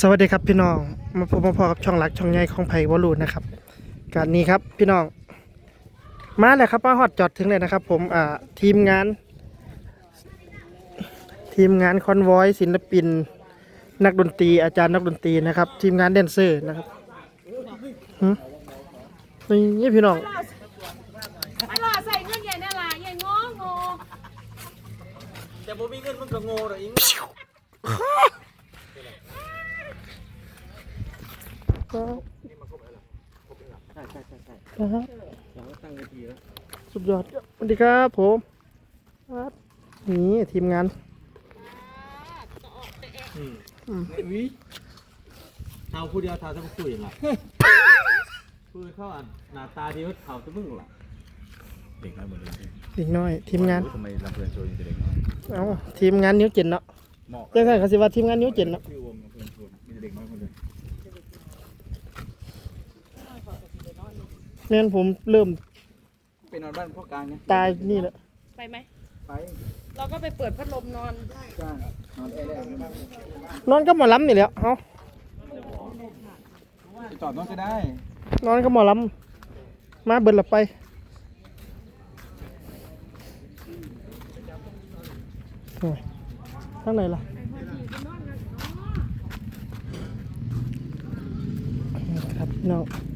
สวัสดีครับพี่น้องมาพบมาพอกับช่องหลักช่องใหญ่ของไผ่วอลูนะครับการนี้ครับพี่น้อง มาแล้วครับมาฮอดจอดถึงเลยนะครับ ผมอ่าทีมงาน ทีมงานคอนวอยศิลปิน นักดนตรีอาจารย์นักดนตรีนะครับ ทีมงานแดนเซอร์นะครับหึนี่พี่น้องไม่รอใส่เงินใหญ่น่ารักใหญ่งองอแต่บ่มีเงินมันก็โง่ดอกอิง ใช่ใช่ใช่ใช่นะฮะเราก็ตั้งเวทีแล้วสุดยอดสวัสดีครับผมครับนี่ทีมงานวิเท้าผู้เดียวเท้าจะมาคุยอย่างไรคุยเข้าอันหน้าตาดีว่าเท้าจะมึงล่ะเด็กน้อยหมดเลยอีกน้อย ทีมงานทำไมลำเพลินโชว์ยังเด็กน้อยเอ้าทีมงานนิ้วเจ็ดเนาะเหมาะจังไงเขาสิว่าทีมงานนิ้วเจ็ดเนาะ ชื่อวงลำเพลินโชว์มี แต่เด็กน้อยคนเดียวแม่นผมเริ่มไปนอนบ้านพ่อกลางเนี่ยตายนี่แหละไปไหม ไปเราก็ไปเปิดพัดลมนอนจ้างนอนแอร์ได้นอนก็หมอลำนี่แหละเอาไปจอดนอนก็ได้นอนก็หมอลำมาเบิดละไปโอ้ยทางไหนล่ะ ครับพี่น้องส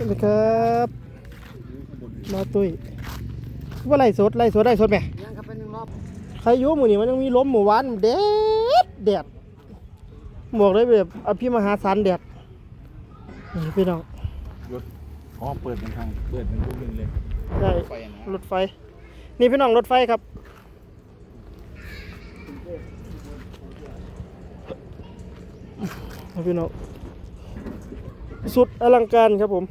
วัสดีครับมาตุ้ยว่าไล่สดไล่สดได้สดไหมยังครับเป็นหนึ่งรอบใครอยุ่หมู่นี่มันยังมีลมหมู่วานแดดแดดบอกเลยแบบอภิมหาศาลแดดนี่พี่น้องอ๋อเปิดเป็นทางเปิดเป็นรูปหนึ่งเลยได้ไฟนะรถไฟ นี่พี่น้องรถไฟครับนี่พี่น้องสุดอลังการครับผม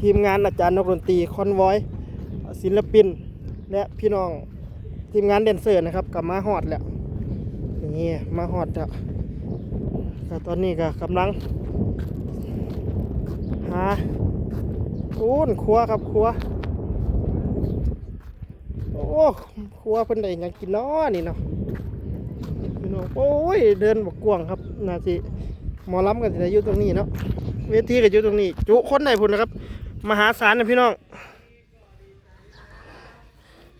ทีมงานอาจารย์นักดนตรีคอนวอยศิลปิน และพี่น้องทีมงานแดนเซอร์นะครับกับมาฮอดแล้วนี่มาฮอดแล้วแต่ตอนนี้ก็กำลังหาโอ้นครัวครับครัวโอ้ครัวเพิ่นได้ยังกินนาะนี่เนาะพี่น้องโอ้ยเดินบกกวงครับน่าสิหมอลำกันสิได้อยู่ตรงนี้เนาะเวทีก็อยู่ตรงนี้ จุคนได้พุ่นนะครับ มหาศาลนะพี่น้อง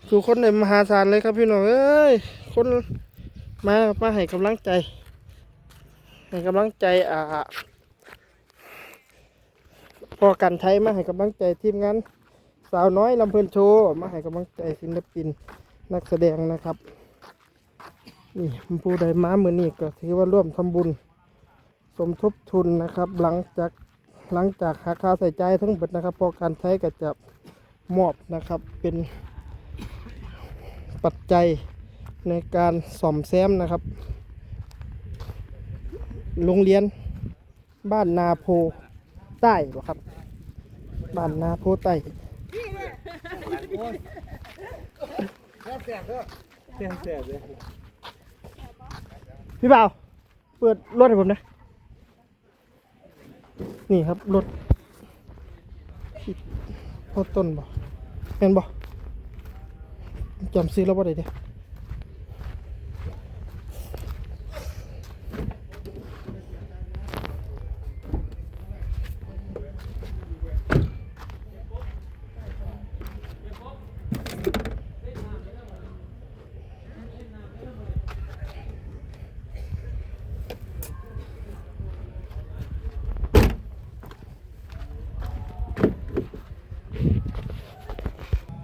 จุคนได้มหาศาลเลยครับพี่น้องเอ้ยคนมามาให้กำลังใจให้กำลังใจอ่าพอกันไทยมาให้กำลังใจทีมงานสาวน้อยลำเพลินโชว์มาให้กำลังใจศิลปินนักแสดงนะครับนี่ผู้ใดมาเมื่อนี้ก็ถือว่าร่วมทำบุญ สมทบทุนนะครับ หลังจาก หลังจากหาค่าใส่ใจทั้งหมดนะครับพอการใช้ก็จะมอบนะครับเป็นปัจจัยในการซ่อมแซมนะครับ โรงเรียนบ้านนาโพใต้บ่ครับ บ้านนาโพใต้แซ่เบเลยพี่บ่าวเปิดรถให้ผมนะ นี่ครับรถพี่พ่อต้นบ่แม่นบ่จำซื้อแล้วบ่ได้เด้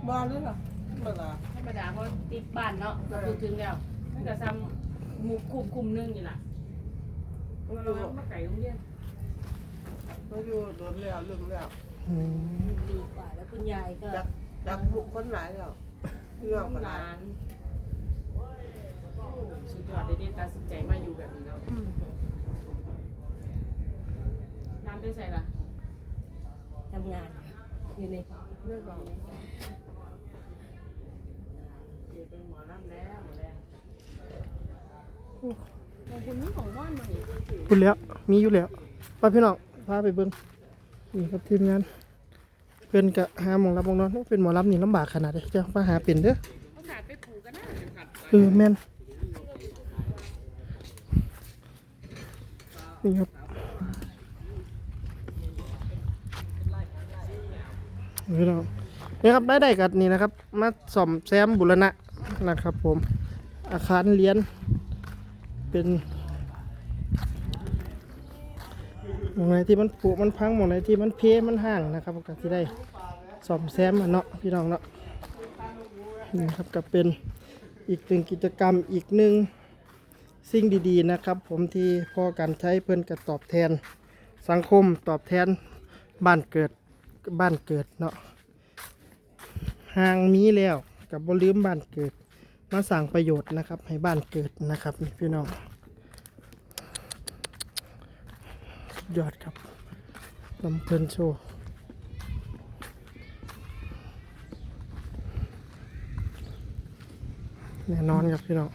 บ้านเลยล่ะเวลาธรรมดาเขาติดบ้านเนาะเราพูดถึงแล้วมันก็ซ้ำหมู่กลุ่มกลุ่มหนึงนี่แหละเรามาไก่โรงเรียนเขาอยู่โดนแล้วลืมแล้วอืมดีกว่า แล้วคุณยายก็จับจับบุกคนหลายแล้วเรื่องกันหหลาลายนสุดยอดได้ได้ตัดสินใจมาอยู่แบบนี้แล้วน้ำได้ใส่ละทำงานอยู่ใน เรื่องเรา เดี๋ยวเป็นหมอน้ำแล้วหมอแล้วของคุณนี่ของว่านมาอีกพูดแล้ว มีอยู่แล้วไป้าพี่น้องพาไปเบิ่งนี่ครับทีมงาน เพื่อนกะหาหมองรับหมองนอนเป็นหมอรับนี่ลำบากขนาดไหนเจ้ามาหาเป็นเด้อเขาขาดไปผูกกันนะเออแม่นนี่ครับนี่เรานี่ครับได้ได้กันนี่นะครับ มาซ่อมแซมบุรณะ นะครับผม อาคารเรียน เป็นหมองไหนที่มันผุมันพังหมองไหนที่มันเพมันห่างนะครับก็ที่ได้ซ่อมแซมเนาะพี่น้องเนาะนี่ครับก็เป็นอีกหนึ่งกิจกรรมอีกหนึ่งสิ่งดีๆนะครับ ผมที่พอการใช้เพื่อนกระตอบแทน สังคมตอบแทนบ้านเกิดบ้านเกิดเนาะห่างมีแล้วกับบลืมบ้านเกิด มาสั่งประโยชน์นะครับ ให้บ้านเกิดนะครับพี่น้องยอดครับลำเพลินโชว์แน่นอนครับพี่น้อง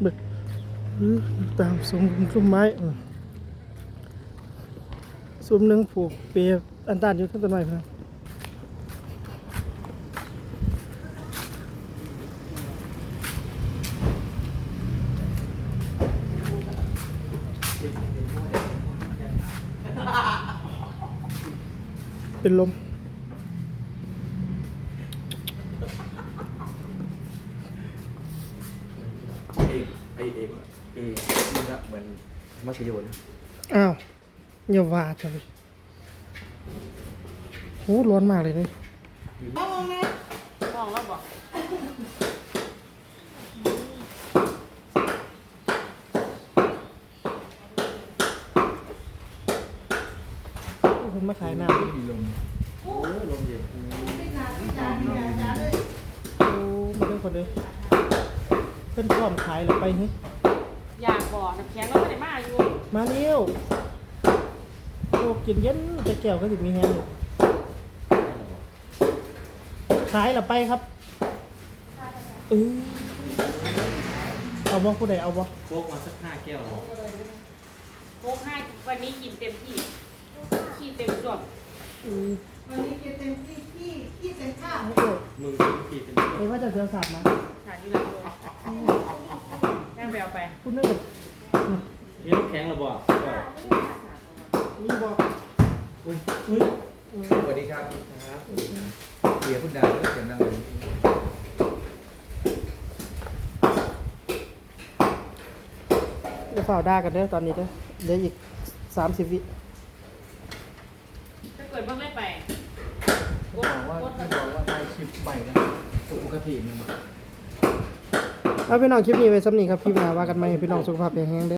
เบิดอื้อตามทรงต้นไม้ ซุ้มหนึ่งผูกเปียอันตานอยู่ข้างต้นไม้เพื่อนเป็นลมเอกไอเอกเอกนี่ก็เหมือนมัชโยนอ้าว อย่าว่าจังเลยโหร้อนมากเลยนี่ห้องแล้วบอกคุณมาขายน้ำมีลมโอ้ลมเย็นโอ้มาเรื่องคนเลยเพิ่นพร้อมขายแล้วไปนี่อยากบอกน้ำแข็งเราไม่ได้มาอยู่ มาเร็ว โอ้กินเย็นจะแก้วก็สิมีแฮงอยู่ขายแล้วไปครับเออเอาบ่ผู้ใดเอาบ่โคกมาสักห้าแก้วเหรอโค้กให้วันนี้กินเต็มที่ขี้เต็มส่วนเออวันนี้กินเต็มที่ที่ที่เต็มข้าวโอ้โหมึงกินเป็นเอ้ยว่าจะเสียสาดมาหาที่ร้านเลยแม่ไปเอาไป คุณนึกว่ามีน้ำแข็งเหระบ นี่บ่อุ้ยอุ้ยสวัสดีครับครับเสียพุทธดาวเสียงดังเลยจะฝ่าด่ากันเด้อตอนนี้เด้อเดี๋ยวอีกสามสิบวิถ้าเกิดบ้าไม่ไปกบอกว่ากดที่บอกว่าได้คลิปใหม่นะปกติมัน เอาพี่น้องคลิปนี้ไว้สำนีครับพี่มาว่ากันไหมพี่น้องสุขภาพแข็งแรงเด้อ